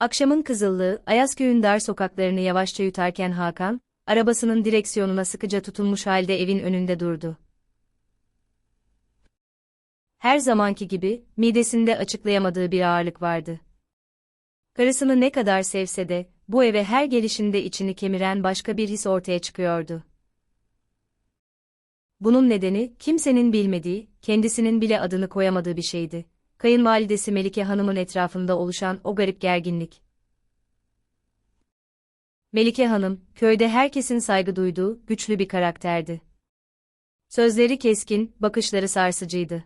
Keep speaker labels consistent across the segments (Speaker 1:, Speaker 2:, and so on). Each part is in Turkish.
Speaker 1: Akşamın kızıllığı, Ayazköy'ün dar sokaklarını yavaşça yutarken Hakan, arabasının direksiyonuna sıkıca tutunmuş halde evin önünde durdu. Her zamanki gibi, midesinde açıklayamadığı bir ağırlık vardı. Karısını ne kadar sevse de, bu eve her gelişinde içini kemiren başka bir his ortaya çıkıyordu. Bunun nedeni, kimsenin bilmediği, kendisinin bile adını koyamadığı bir şeydi. Kayınvalidesi Melike Hanım'ın etrafında oluşan o garip gerginlik. Melike Hanım, köyde herkesin saygı duyduğu, güçlü bir karakterdi. Sözleri keskin, bakışları sarsıcıydı.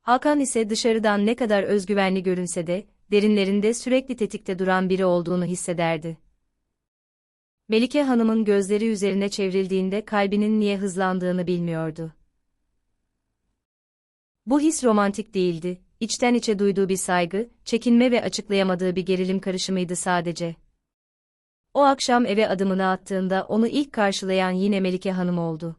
Speaker 1: Hakan ise dışarıdan ne kadar özgüvenli görünse de, derinlerinde sürekli tetikte duran biri olduğunu hissederdi. Melike Hanım'ın gözleri üzerine çevrildiğinde kalbinin niye hızlandığını bilmiyordu. Bu his romantik değildi, içten içe duyduğu bir saygı, çekinme ve açıklayamadığı bir gerilim karışımıydı sadece. O akşam eve adımını attığında onu ilk karşılayan yine Melike Hanım oldu.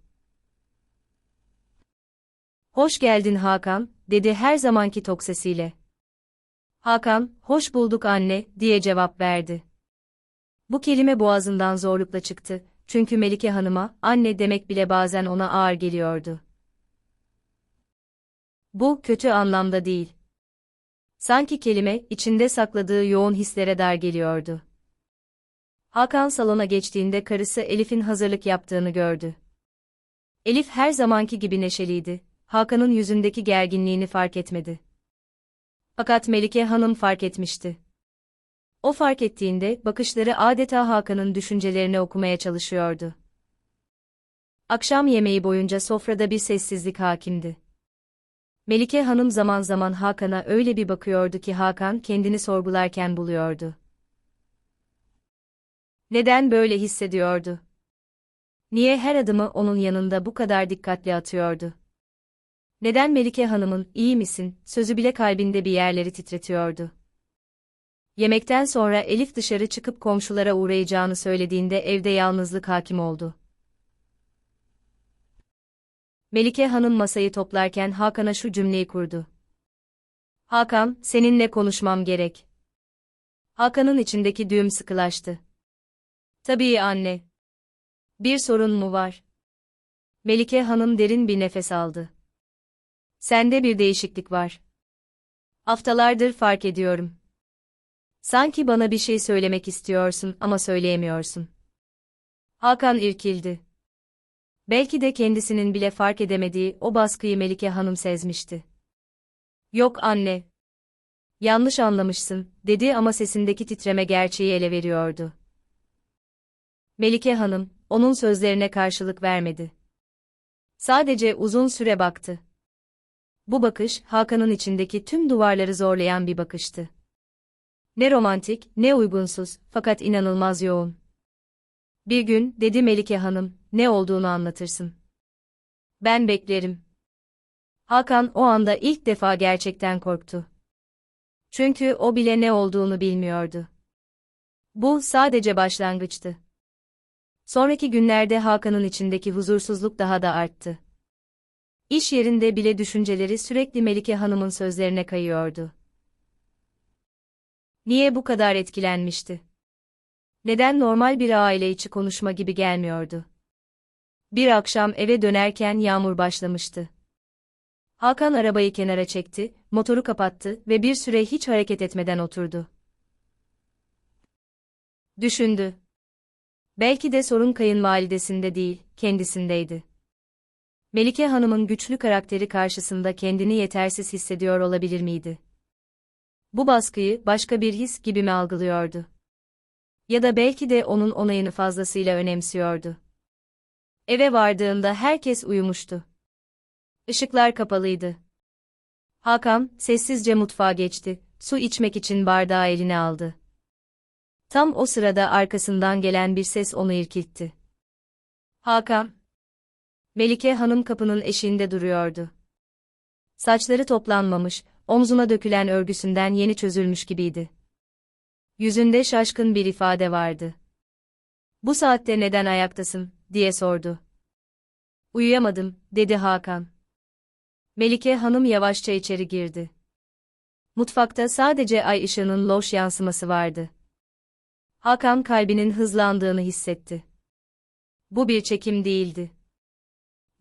Speaker 1: Hoş geldin Hakan, dedi her zamanki tok sesiyle. Hakan, hoş bulduk anne, diye cevap verdi. Bu kelime boğazından zorlukla çıktı, çünkü Melike Hanım'a, anne demek bile bazen ona ağır geliyordu. Bu, kötü anlamda değil. Sanki kelime, içinde sakladığı yoğun hislere dar geliyordu. Hakan salona geçtiğinde karısı Elif'in hazırlık yaptığını gördü. Elif her zamanki gibi neşeliydi, Hakan'ın yüzündeki gerginliğini fark etmedi. Fakat Melike Hanım fark etmişti. O fark ettiğinde bakışları adeta Hakan'ın düşüncelerini okumaya çalışıyordu. Akşam yemeği boyunca sofrada bir sessizlik hakimdi. Melike Hanım zaman zaman Hakan'a öyle bir bakıyordu ki Hakan kendini sorgularken buluyordu. Neden böyle hissediyordu? Niye her adımı onun yanında bu kadar dikkatli atıyordu? Neden Melike Hanım'ın iyi misin sözü bile kalbinde bir yerleri titretiyordu? Yemekten sonra Elif dışarı çıkıp komşulara uğrayacağını söylediğinde evde yalnızlık hakim oldu. Melike Hanım masayı toplarken Hakan'a şu cümleyi kurdu. Hakan, seninle konuşmam gerek. Hakan'ın içindeki düğüm sıkılaştı. Tabii anne. Bir sorun mu var? Melike Hanım derin bir nefes aldı. Sende bir değişiklik var. Haftalardır fark ediyorum. Sanki bana bir şey söylemek istiyorsun ama söyleyemiyorsun. Hakan irkildi. Belki de kendisinin bile fark edemediği o baskıyı Melike Hanım sezmişti. Yok anne. Yanlış anlamışsın, dedi ama sesindeki titreme gerçeği ele veriyordu. Melike Hanım, onun sözlerine karşılık vermedi. Sadece uzun süre baktı. Bu bakış, Hakan'ın içindeki tüm duvarları zorlayan bir bakıştı. Ne romantik, ne uygunsuz, fakat inanılmaz yoğun. Bir gün, dedi Melike Hanım, ne olduğunu anlatırsın. Ben beklerim. Hakan o anda ilk defa gerçekten korktu. Çünkü o bile ne olduğunu bilmiyordu. Bu sadece başlangıçtı. Sonraki günlerde Hakan'ın içindeki huzursuzluk daha da arttı. İş yerinde bile düşünceleri sürekli Melike Hanım'ın sözlerine kayıyordu. Niye bu kadar etkilenmişti? Neden normal bir aile içi konuşma gibi gelmiyordu? Bir akşam eve dönerken yağmur başlamıştı. Hakan arabayı kenara çekti, motoru kapattı ve bir süre hiç hareket etmeden oturdu. Düşündü. Belki de sorun kayınvalidesinde değil, kendisindeydi. Melike Hanım'ın güçlü karakteri karşısında kendini yetersiz hissediyor olabilir miydi? Bu baskıyı başka bir his gibi mi algılıyordu? Ya da belki de onun onayını fazlasıyla önemsiyordu. Eve vardığında herkes uyumuştu. Işıklar kapalıydı. Hakan, sessizce mutfağa geçti, su içmek için bardağı eline aldı. Tam o sırada arkasından gelen bir ses onu irkiltti. Hakan. Melike Hanım kapının eşiğinde duruyordu. Saçları toplanmamış, omzuna dökülen örgüsünden yeni çözülmüş gibiydi. Yüzünde şaşkın bir ifade vardı. Bu saatte neden ayaktasın, diye sordu. Uyuyamadım, dedi Hakan. Melike Hanım yavaşça içeri girdi. Mutfakta sadece ay ışığının loş yansıması vardı. Hakan kalbinin hızlandığını hissetti. Bu bir çekim değildi.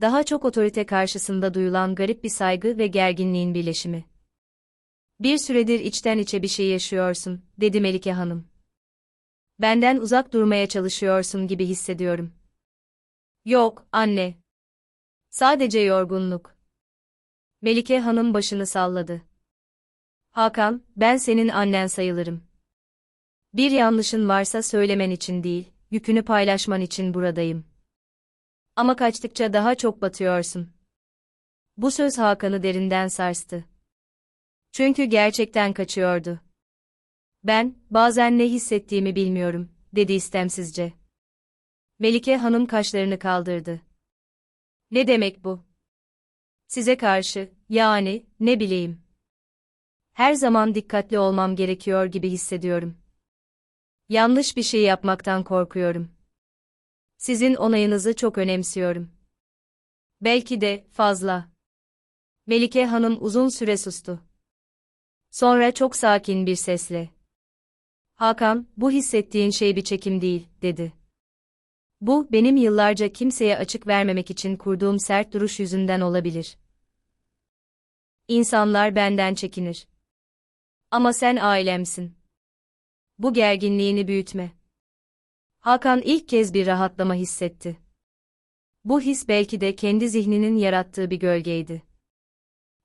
Speaker 1: Daha çok otorite karşısında duyulan garip bir saygı ve gerginliğin birleşimi. Bir süredir içten içe bir şey yaşıyorsun, dedi Melike Hanım. Benden uzak durmaya çalışıyorsun gibi hissediyorum. Yok, anne. Sadece yorgunluk. Melike Hanım başını salladı. Hakan, ben senin annen sayılırım. Bir yanlışın varsa söylemen için değil, yükünü paylaşman için buradayım. Ama kaçtıkça daha çok batıyorsun. Bu söz Hakan'ı derinden sarstı. Çünkü gerçekten kaçıyordu. Ben, bazen ne hissettiğimi bilmiyorum, dedi istemsizce. Melike Hanım kaşlarını kaldırdı. Ne demek bu? Size karşı, yani, ne bileyim. Her zaman dikkatli olmam gerekiyor gibi hissediyorum. Yanlış bir şey yapmaktan korkuyorum. Sizin onayınızı çok önemsiyorum. Belki de fazla. Melike Hanım uzun süre sustu. Sonra çok sakin bir sesle. Hakan, bu hissettiğin şey bir çekim değil, dedi. Bu, benim yıllarca kimseye açık vermemek için kurduğum sert duruş yüzünden olabilir. İnsanlar benden çekinir. Ama sen ailemsin. Bu gerginliğini büyütme. Hakan ilk kez bir rahatlama hissetti. Bu his belki de kendi zihninin yarattığı bir gölgeydi.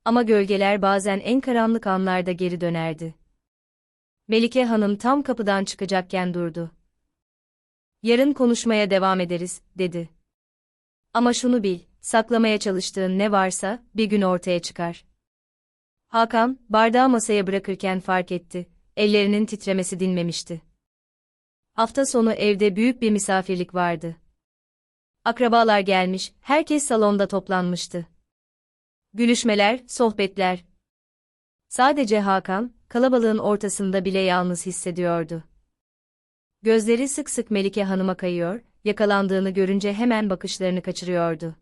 Speaker 1: Ama gölgeler bazen en karanlık anlarda geri dönerdi. Melike Hanım tam kapıdan çıkacakken durdu. Yarın konuşmaya devam ederiz, dedi. Ama şunu bil, saklamaya çalıştığın ne varsa, bir gün ortaya çıkar. Hakan, bardağı masaya bırakırken fark etti, ellerinin titremesi dinmemişti. Hafta sonu evde büyük bir misafirlik vardı. Akrabalar gelmiş, herkes salonda toplanmıştı. Gülüşmeler, sohbetler. Sadece Hakan, kalabalığın ortasında bile yalnız hissediyordu. Gözleri sık sık Melike Hanım'a kayıyor, yakalandığını görünce hemen bakışlarını kaçırıyordu.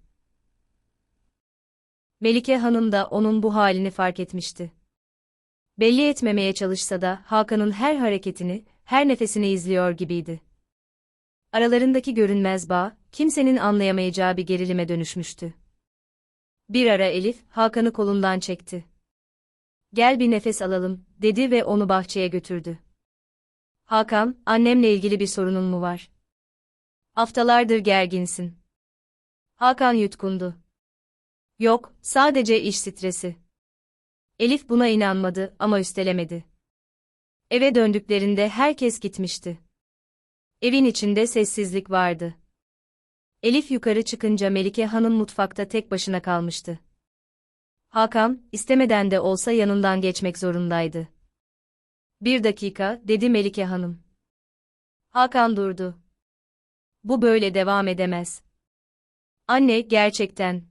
Speaker 1: Melike Hanım da onun bu halini fark etmişti. Belli etmemeye çalışsa da Hakan'ın her hareketini, her nefesini izliyor gibiydi. Aralarındaki görünmez bağ, kimsenin anlayamayacağı bir gerilime dönüşmüştü. Bir ara Elif, Hakan'ı kolundan çekti. Gel bir nefes alalım, dedi ve onu bahçeye götürdü. Hakan, annemle ilgili bir sorunun mu var? Haftalardır gerginsin. Hakan yutkundu. Yok, sadece iş stresi. Elif buna inanmadı ama üstelemedi. Eve döndüklerinde herkes gitmişti. Evin içinde sessizlik vardı. Elif yukarı çıkınca Melike Hanım mutfakta tek başına kalmıştı. Hakan, istemeden de olsa yanından geçmek zorundaydı. Bir dakika, dedi Melike Hanım. Hakan durdu. Bu böyle devam edemez. Anne, gerçekten.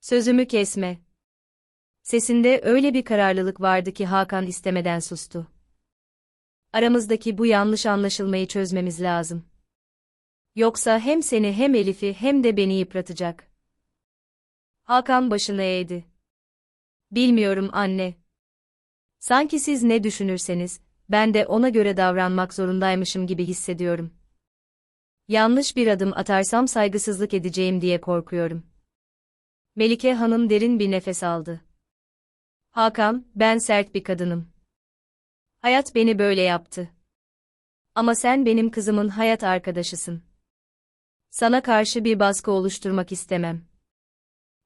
Speaker 1: Sözümü kesme. Sesinde öyle bir kararlılık vardı ki Hakan istemeden sustu. Aramızdaki bu yanlış anlaşılmayı çözmemiz lazım. Yoksa hem seni hem Elif'i hem de beni yıpratacak. Hakan başını eğdi. Bilmiyorum anne. Sanki siz ne düşünürseniz, ben de ona göre davranmak zorundaymışım gibi hissediyorum. Yanlış bir adım atarsam saygısızlık edeceğim diye korkuyorum. Melike Hanım derin bir nefes aldı. Hakan, ben sert bir kadınım. Hayat beni böyle yaptı. Ama sen benim kızımın hayat arkadaşısın. Sana karşı bir baskı oluşturmak istemem.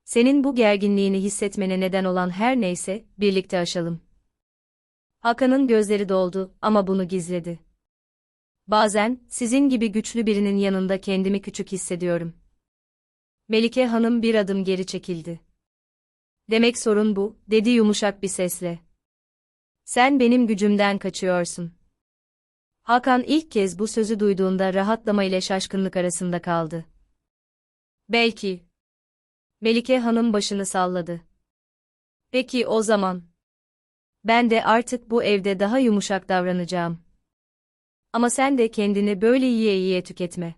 Speaker 1: Senin bu gerginliğini hissetmene neden olan her neyse, birlikte aşalım. Hakan'ın gözleri doldu ama bunu gizledi. Bazen, sizin gibi güçlü birinin yanında kendimi küçük hissediyorum. Melike Hanım bir adım geri çekildi. Demek sorun bu, dedi yumuşak bir sesle. Sen benim gücümden kaçıyorsun. Hakan ilk kez bu sözü duyduğunda rahatlama ile şaşkınlık arasında kaldı. Belki. Melike Hanım başını salladı. Peki o zaman. Ben de artık bu evde daha yumuşak davranacağım. Ama sen de kendini böyle yiye yiye tüketme.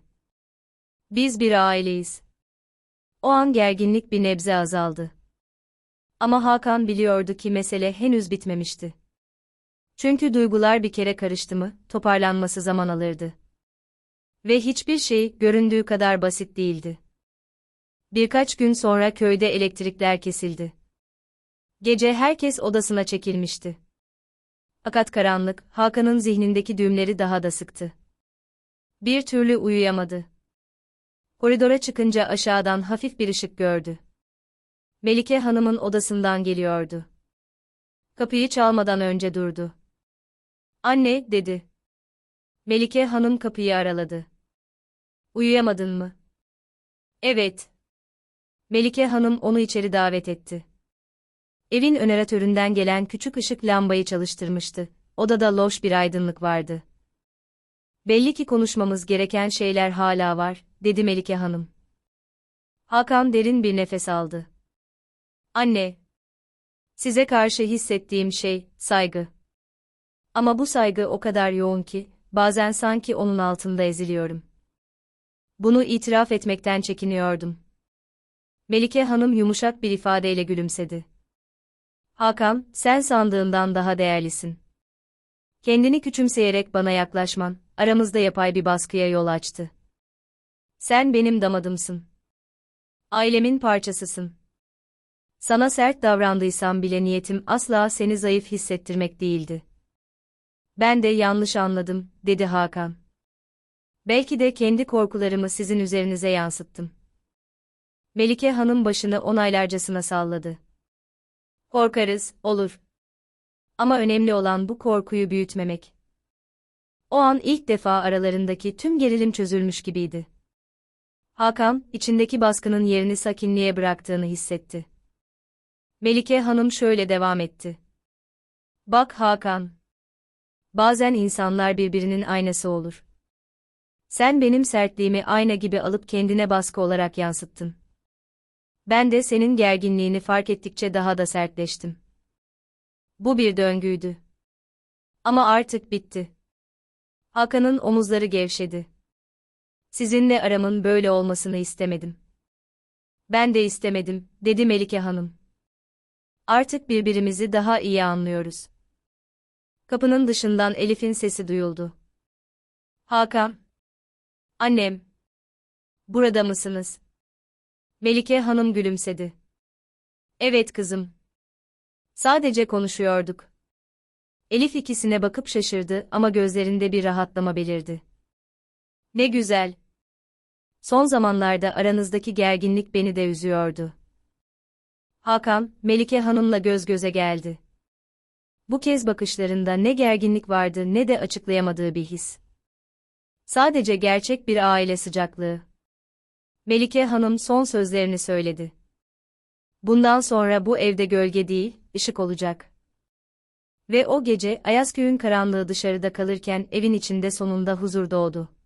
Speaker 1: Biz bir aileyiz. O an gerginlik bir nebze azaldı. Ama Hakan biliyordu ki mesele henüz bitmemişti. Çünkü duygular bir kere karıştı mı, toparlanması zaman alırdı. Ve hiçbir şey göründüğü kadar basit değildi. Birkaç gün sonra köyde elektrikler kesildi. Gece herkes odasına çekilmişti. Fakat karanlık, Hakan'ın zihnindeki düğümleri daha da sıktı. Bir türlü uyuyamadı. Koridora çıkınca aşağıdan hafif bir ışık gördü. Melike Hanım'ın odasından geliyordu. Kapıyı çalmadan önce durdu. Anne, dedi. Melike Hanım kapıyı araladı. Uyuyamadın mı? Evet. Melike Hanım onu içeri davet etti. Evin öneratöründen gelen küçük ışık lambayı çalıştırmıştı. Odada loş bir aydınlık vardı. Belli ki konuşmamız gereken şeyler hala var, dedi Melike Hanım. Hakan derin bir nefes aldı. Anne. Size karşı hissettiğim şey, saygı. Ama bu saygı o kadar yoğun ki, bazen sanki onun altında eziliyorum. Bunu itiraf etmekten çekiniyordum. Melike Hanım yumuşak bir ifadeyle gülümsedi. Hakan, sen sandığından daha değerlisin. Kendini küçümseyerek bana yaklaşman, aramızda yapay bir baskıya yol açtı. Sen benim damadımsın. Ailemin parçasısın. Sana sert davrandıysam bile niyetim asla seni zayıf hissettirmek değildi. Ben de yanlış anladım, dedi Hakan. Belki de kendi korkularımı sizin üzerinize yansıttım. Melike Hanım başını onaylarcasına salladı. Korkarız, olur. Ama önemli olan bu korkuyu büyütmemek. O an ilk defa aralarındaki tüm gerilim çözülmüş gibiydi. Hakan, içindeki baskının yerini sakinliğe bıraktığını hissetti. Melike Hanım şöyle devam etti. Bak Hakan. Bazen insanlar birbirinin aynası olur. Sen benim sertliğimi ayna gibi alıp kendine baskı olarak yansıttın. Ben de senin gerginliğini fark ettikçe daha da sertleştim. Bu bir döngüydü. Ama artık bitti. Hakan'ın omuzları gevşedi. Sizinle aramın böyle olmasını istemedim. Ben de istemedim, dedi Melike Hanım. Artık birbirimizi daha iyi anlıyoruz. Kapının dışından Elif'in sesi duyuldu. Hakan. Annem. Burada mısınız? Melike Hanım gülümsedi. Evet kızım. Sadece konuşuyorduk. Elif ikisine bakıp şaşırdı ama gözlerinde bir rahatlama belirdi. Ne güzel. Son zamanlarda aranızdaki gerginlik beni de üzüyordu. Hakan, Melike Hanım'la göz göze geldi. Bu kez bakışlarında ne gerginlik vardı ne de açıklayamadığı bir his. Sadece gerçek bir aile sıcaklığı. Melike Hanım son sözlerini söyledi. Bundan sonra bu evde gölge değil, ışık olacak. Ve o gece Ayazköy'ün karanlığı dışarıda kalırken evin içinde sonunda huzur doğdu.